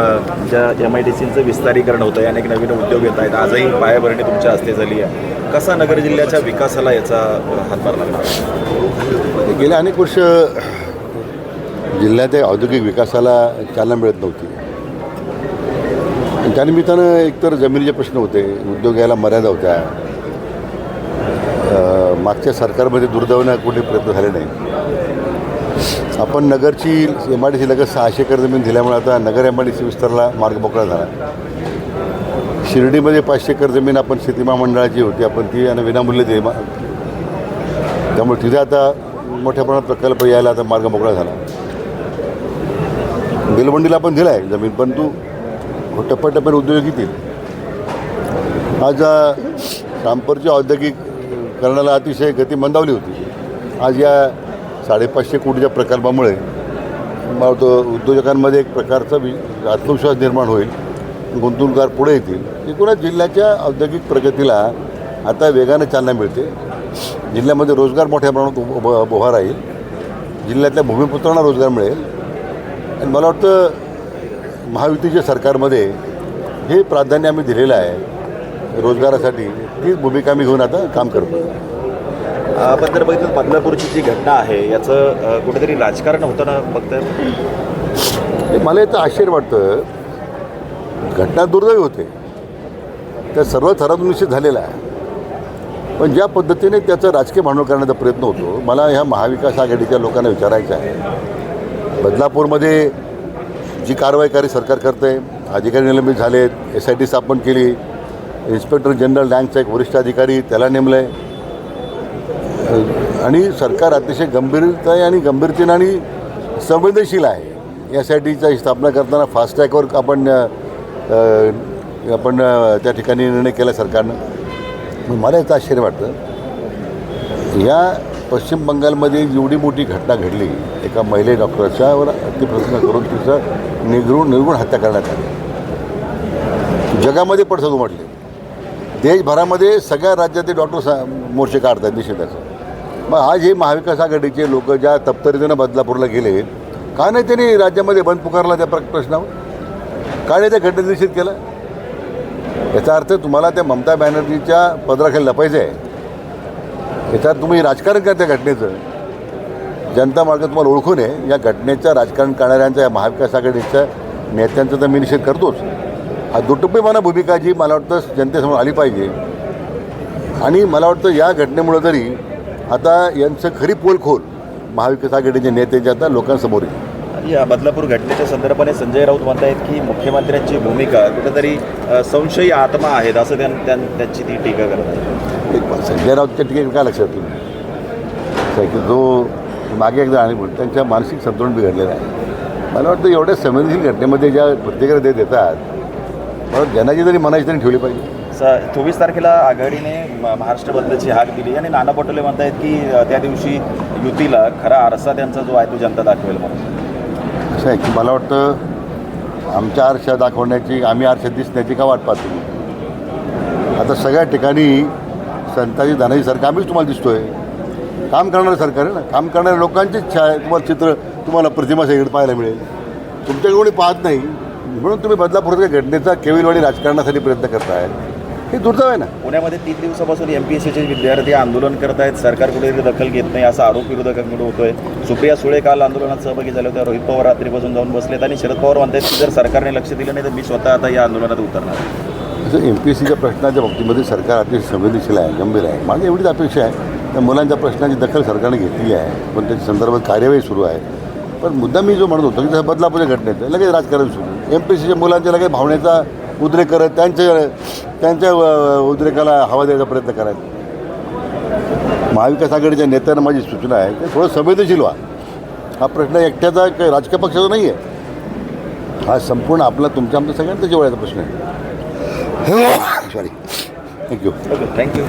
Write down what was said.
ज्या M I D सीचं विस्तारीकरण होतं आहे अनेक नवीन उद्योग येत आहेत आजही पायाभरणी तुमच्या हस्ते झाली आहे. कसा नगर जिल्ह्याच्या विकासाला याचा हातभार लागला गेल्या अनेक वर्ष जिल्ह्यात औद्योगिक विकासाला चालना मिळत नव्हती. त्यानिमित्तानं एकतर जमिनीचे प्रश्न होते उद्योग यायला मर्यादा होत्या. मागच्या सरकारमध्ये दुर्दैवानं कुठे प्रयत्न झाले नाही आपण नगरची एम आय डी सी लगत सहाशे एकर जमीन दिल्यामुळे आता Nagar M I D C विस्तारला मार्ग मोकळा झाला. शिर्डीमध्ये पाचशे एकर जमीन आपण शेती महामंडळाची होती. आपण ती आणि विनामूल्य दे त्यामुळे तिथे आता मोठ्या प्रमाणात प्रकल्प यायला आता मार्ग मोकळा झाला. बेलबंडीला पण दिला आहे जमीन पण तू टप्प्याटप्प्याने उद्योग येतील. आज अ, रामपूरच्या अतिशय गती मंदावली होती. आज या साडेपाचशे कोटीच्या प्रकल्पामुळे मला वाटतं उद्योजकांमध्ये एक प्रकारचा वि आत्मविश्वास निर्माण होईल. गुंतवणूकदार पुढे येतील. एकूणच जिल्ह्याच्या औद्योगिक प्रगतीला आता वेगानं चालना मिळते. जिल्ह्यामध्ये रोजगार मोठ्या प्रमाणात उभ- उभा राहील. जिल्ह्यातल्या भूमिपुत्रांना रोजगार मिळेल. आणि मला वाटतं महायुतीच्या सरकारमध्ये हे प्राधान्य आम्ही दिलेलं आहे. रोजगारासाठी तीच भूमिका आम्ही घेऊन आता काम करतो. आपण जर बघितलं बदलापूरची जी घटना आहे याचं कुठेतरी राजकारण होतं ना फक्त मला याचं आश्चर्य वाटतं. घटना दुर्दैवी होते. त्या सर्व थरातून निश्चित झालेला आहे. पण ज्या पद्धतीने त्याचं राजकीय भांडवल करण्याचा प्रयत्न होतो मला ह्या महाविकास आघाडीच्या लोकांना विचारायचं आहे. बदलापूरमध्ये जी कारवाईकारी सरकार करते अधिकारी निलंबित झालेत एस आय टी स्थापन केली इन्स्पेक्टर जनरल रँकचा एक वरिष्ठ अधिकारी त्याला नेमलं आहे आणि सरकार अतिशय गंभीरता आहे आणि गंभीरतेनं आणि संवेदनशील आहे. यासाठीचा स्थापना करताना फास्टॅगवर आपण आपण त्या ठिकाणी निर्णय केला सरकारनं. मला याचं आश्चर्य वाटतं या पश्चिम बंगालमध्ये एवढी मोठी घटना घडली एका महिले डॉक्टरच्यावर अतिप्रसन्न करून तिचं निगरून निर्गुण हत्या करण्यात आली. जगामध्ये पडसाद उमटले. देशभरामध्ये सगळ्या राज्यातील डॉक्टर सा मोर्चे काढतात निषेधाचं मग आज हे महाविकास आघाडीचे लोक ज्या तप्तरीतीनं बदलापूरला गेले का नाही त्यांनी राज्यामध्ये बंद पुकारला त्या प्र- प्रश्नावर? का नाही त्या घटनेचा निषेध केला? याचा अर्थ तुम्हाला त्या ममता बॅनर्जीच्या पदराखाली लपायचं आहे याच्यात तुम्ही राजकारण करा त्या घटनेचं. जनता मार्ग तुम्हाला ओळखू नये या घटनेचं राजकारण करणाऱ्यांचा या महाविकास आघाडीच्या नेत्यांचा तर मी निषेध करतोच. हा दुटप्पेपणा भूमिका जी मला वाटतं जनतेसमोर आली पाहिजे. आणि मला वाटतं या घटनेमुळं तरी आता यांचं खरी पोलखोल महाविकास आघाडीचे नेत्यांच्या आता लोकांसमोर येईल या बदलापूर घटनेच्या संदर्भाने संजय राऊत म्हणतायत की मुख्यमंत्र्यांची भूमिका कुठेतरी संशयी आत्मा आहेत असं त्यां त्यां- त्यांची ती टीका करत आहे संजय राऊतच्या ठिकाणी काय लक्षात की जो मागे एकदा आणि बोल त्यांच्या मानसिक संतुलन बिघडलेलं आहे. मला वाटतं एवढ्या संवेदनशील घटनेमध्ये ज्या प्रतिक्रिया ते देतात मला वाटतं जनाची तरी मनाची तरी ठेवली पाहिजे. स चोवीस तारखेला आघाडीने म- महाराष्ट्र बंदची हाक दिली. आणि नाना पटोले आहेत की त्या दिवशी युतीला खरा आरसा त्यांचा जो आहे तो जनता दाखवेल म्हणून. असं आहे की मला वाटतं आमच्या आरशा दाखवण्याची आम्ही आरशा दिसण्याची का वाट पाहतो आता सगळ्या ठिकाणी संताजी धनाजी सरकार आम्हीच तुम्हाला दिसतोय. काम करणारं सरकार आहे ना? काम करणाऱ्या लोकांचीच छाया तुम्हाला चित्र तुम्हाला प्रतिमा सगळीकडे पाहायला मिळेल. तुमच्याकडे कोणी पाहत नाही. म्हणून तुम्ही बदलापूरच्या घटनेचा केविलवाडी राजकारणासाठी प्रयत्न करताय. हे दुर्दैव आहे ना? पुण्यामध्ये तीन दिवसापासून एम पी एस सीचे विद्यार्थी आंदोलन करत आहेत. सरकार कुठेतरी दखल घेत नाही असा आरोप विरोधकांकडे होतोय. सुप्रिया सुळे काल आंदोलनात सहभागी झाल्या होत्या रोहित पवार रात्रीपासून जाऊन बसलेत आणि शरद पवार म्हणतात की जर सरकारने लक्ष दिलं नाही तर मी स्वतः आता या आंदोलनात उतरणार. एम पी एस सीच्या प्रश्नाच्या बाबतीमध्ये सरकार अतिशय संवेदनशील आहे गंभीर आहे. माझी एवढीच अपेक्षा आहे. त्या मुलांच्या प्रश्नाची दखल सरकारने घेतली आहे. पण त्याच्या संदर्भात कार्यवाही सुरू आहे. पण मुद्दा मी जो म्हणत होतो की बदलापूरच्या घटनेचं लगेच राजकारण सुरू. एम पी एस सीच्या मुलांच्या लगेच भावनेचा उद्रेक करत त्यांच्या त्यांच्या उद्रेकाला हवा द्यायचा प्रयत्न करायचा महाविकास आघाडीच्या नेत्यांना माझी सूचना आहे की थोडं संवेदनशील व्हा. हा प्रश्न एकट्याचा काही राजकीय पक्षाचा नाही आहे हा संपूर्ण आपला तुमच्या आमच्या सगळ्यांचा जेवढाचा प्रश्न आहे. Sorry thank you thank you